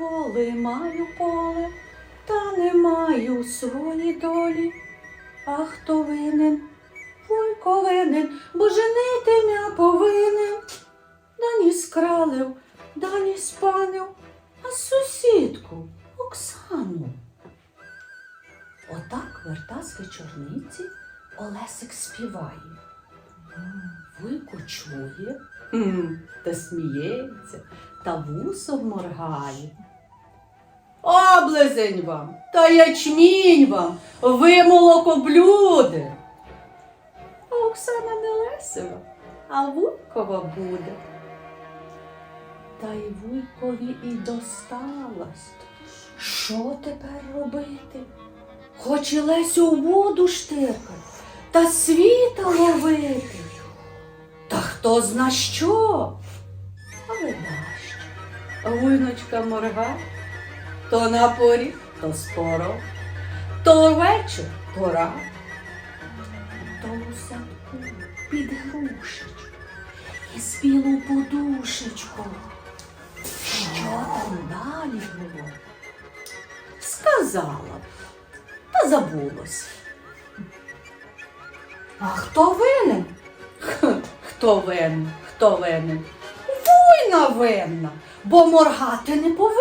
воли, маю поле, та не маю свої долі. А хто винен? Вуйко винен, бо женити мя повинен. Дані скралив, дані спанив, а сусідку Оксану. Отак верта з вечорниці Олесик співає. Вуйко чує, та сміється, та вусом моргає. Облизень вам, та ячмінь вам, ви молокоблюди. А Оксана не лесива, а Вуйкова буде. Та й Вуйкові і досталась. Що тепер робити? Хоч і Лесю у воду штиркать, та світа ловити. Та хто зна що? Але дощ. Вуйночка морга, то на поріг, то скоро, то вечір пора. То у садку під грушечку і спілу подушечку. Що там далі було? Сказала б, та забулось. А хто винен? Хто винен? Хто винен? Вуйна бо моргати не повинна.